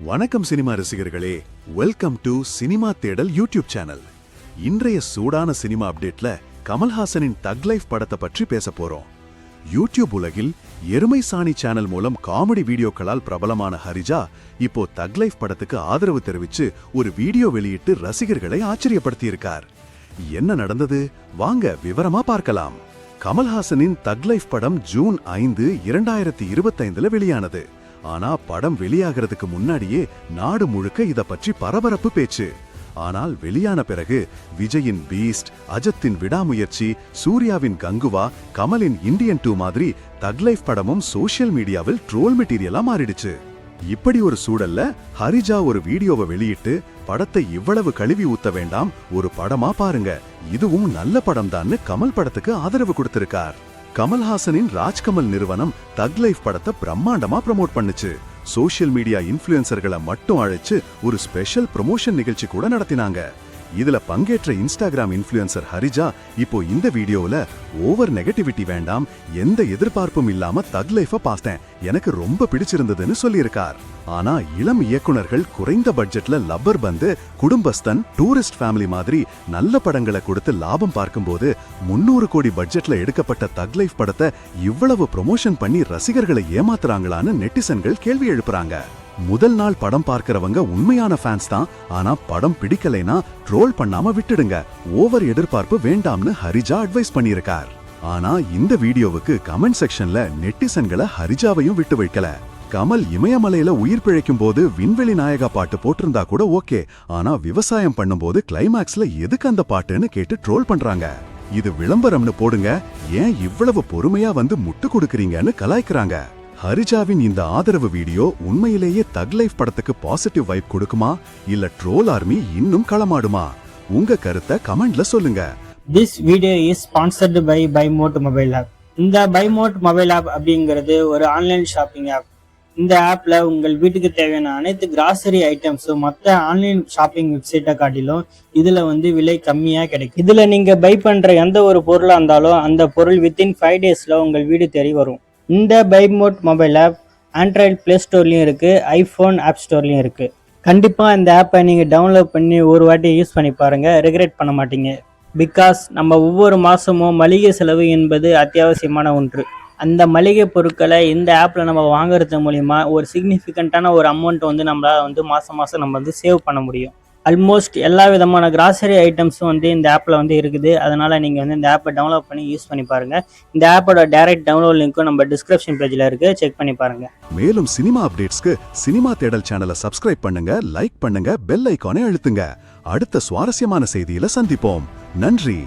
வணக்கம் சினிமா ரசிகர்களே. Welcome to cinema Thedal YouTube channel இன்றைய சூடான சினிமா அப்டேட்ல கமல்ஹாசனின் தக் லைஃப் படத்தை பற்றி பேச போறோம். யூடியூப் உலகில் எருமை சாணி சேனல் மூலம் காமெடி வீடியோக்களால் பிரபலமான ஹரிஜா இப்போ தக் லைஃப் படத்துக்கு ஆதரவு தெரிவிச்சு ஒரு வீடியோ வெளியிட்டு ரசிகர்களை ஆச்சரியப்படுத்தியிருக்கார். என்ன நடந்தது? வாங்க விவரமா பார்க்கலாம். கமல்ஹாசனின் தக் லைஃப் படம் ஜூன் ஐந்து இரண்டாயிரத்தி இருபத்தைந்துல வெளியானது. ஆனா படம் வெளியாகிறதுக்கு முன்னாடியே நாடு முழுக்க இத பற்றி பரபரப்பு பேச்சு. ஆனால் வெளியான பிறகு விஜயின் பீஸ்ட் அஜத்தின் விடாமுயற்சி சூர்யாவின் கங்குவா கமலின் இந்தியன் டூ மாதிரி தக் லைஃப் படமும் சோஷியல் மீடியாவில் ட்ரோல் மெட்டீரியலா மாறிடுச்சு. இப்படி ஒரு சூழல்ல ஹரிஜா ஒரு வீடியோவை வெளியிட்டு படத்தை இவ்வளவு கழுவி ஊத்த வேண்டாம் ஒரு படமா பாருங்க இதுவும் நல்ல படம் தான்னு கமல் படத்துக்கு ஆதரவு கொடுத்திருக்கார். கமல்ஹாசனின் ராஜ்கமல் நிறுவனம் தக் லைஃப் படத்தை பிரம்மாண்டமா ப்ரமோட் பண்ணுச்சு. சோஷியல் மீடியா இன்ஃப்ளூயன்சர்களை மட்டும் அழைச்சு ஒரு ஸ்பெஷல் ப்ரமோஷன் நிகழ்ச்சி கூட நடத்தினாங்க. இதுல பங்கேற்ற இன்ஸ்டாகிராம் இன்ஃப்ளூயன்சர் ஹரிஜா இப்போ இந்த வீடியோல ஓவர் நெகட்டிவிட்டி வேண்டாம் எந்த எதிர்பார்ப்பும் இல்லாம தக் லைஃப பார்த்தேன். எனக்கு ரொம்ப பிடிச்சிருந்ததுன்னு சொல்லியிருக்கார். ஆனா இளம் இயக்குனர்கள் குறைந்த பட்ஜெட்ல லப்பர் பந்து குடும்பஸ்தன் டூரிஸ்ட் ஃபேமிலி மாதிரி நல்ல படங்களை கொடுத்து லாபம் பார்க்கும்போது முன்னூறு கோடி பட்ஜெட்ல எடுக்கப்பட்ட தக் லைஃப் படத்தை இவ்வளவு ப்ரொமோஷன் பண்ணி ரசிகர்களை ஏமாத்துறாங்களான்னு நெட்டிசன்கள் கேள்வி எழுப்புறாங்க. முதல் நாள் படம் பார்க்கறவங்க உண்மையான ஃபேன்ஸ் தான். ஆனா படம் பிடிக்கலைனா ட்ரோல் பண்ணாம விட்டுடுங்க. ஓவர் எதிர்பார்ப்பு வேண்டாம்னு ஹரிஜா அட்வைஸ் பண்ணியிருக்கார். ஆனா இந்த வீடியோவுக்கு கமெண்ட் செக்ஷன்ல நெட்டிசன்களை ஹரிஜாவையும் விட்டு வைக்கல. கமல் இமயமலையில உயிர் பிழைக்கும் போது விண்வெளி நாயகா பாட்டு போட்டிருந்தா கூட ஓகே. ஆனா விவசாயம் பண்ணும்போது கிளைமேக்ஸ்ல எதுக்கு அந்த பாட்டுன்னு கேட்டு ட்ரோல் பண்றாங்க. இது விளம்பரம்னு போடுங்க. ஏன் இவ்வளவு பொறுமையா வந்து முட்டு கொடுக்கறீங்கன்னு கலாய்க்கிறாங்க. ஹரிஜாவின் இந்த ஆதரவு வீடியோ உண்மையிலேயே தக் லைஃப் படத்துக்கு பாசிட்டிவ் வைப் கொடுக்குமா? இல்ல ட்ரோல் ஆர்மி இன்னும் களமாடுமா? உங்க கருத்தை கமெண்ட்ல சொல்லுங்க. This video is sponsored by Bymote mobile app இந்த பைமோட் மொபைல் ஆப் அப்படிங்கிறது ஒரு ஆன்லைன் ஷாப்பிங் ஆப் இந்த ஆப்ல உங்கள் வீட்டுக்கு தேவையான அனைத்து கிராசரி ஐட்டம்ஸும் மற்ற ஆன்லைன் ஷாப்பிங் வெப்சைட்டை காட்டிலும் இதுல வந்து விலை கம்மியாக கிடைக்கும். இதுல நீங்க பை பண்ற எந்த ஒரு பொருளாக இருந்தாலும் அந்த பொருள் வித்தின் ஃபைவ் டேஸ்ல உங்கள் வீடு தேடி வரும். இந்த பைமோட் மொபைல் ஆப் ஆண்ட்ராய்டு ப்ளே ஸ்டோர்லேயும் இருக்குது ஐஃபோன் ஆப் ஸ்டோர்லேயும் இருக்குது கண்டிப்பாக இந்த ஆப்பை நீங்கள் டவுன்லோட் பண்ணி ஒரு வாட்டி யூஸ் பண்ணி பாருங்கள் ரெகுலேட் பண்ண மாட்டீங்க. பிகாஸ் நம்ம ஒவ்வொரு மாதமும் மளிகை செலவு என்பது அத்தியாவசியமான ஒன்று. அந்த மளிகை பொருட்களை இந்த ஆப்பில் நம்ம வாங்குறது மூலிமா ஒரு சிக்னிஃபிகண்ட்டான ஒரு அமௌண்ட் வந்து நம்மளால் வந்து மாதம் மாதம் நம்ம வந்து சேவ் பண்ண முடியும். ஆல்மோஸ்ட் எல்லா விதமான கிராசரி ஐட்டம்ஸும் வந்து இந்த ஆப்பில் வந்து இருக்குது. அதனால் நீங்கள் வந்து இந்த ஆப்பை டவுன்லோட் பண்ணி யூஸ் பண்ணி பாருங்கள் இந்த ஆப்போட டைரக்ட் டவுன்லோட் லிங்க்கும் நம்ம டிஸ்கிரிப்ஷன் பேஜில் இருக்குது செக் பண்ணி பாருங்கள் மேலும் சினிமா அப்டேட்ஸ்க்கு சினிமா தேடல் சேனலை சப்ஸ்கிரைப் பண்ணுங்க லைக் பண்ணுங்க பெல் ஐகானை அழுத்துங்க. அடுத்த சுவாரஸ்யமான செய்தியில் சந்திப்போம். நன்றி.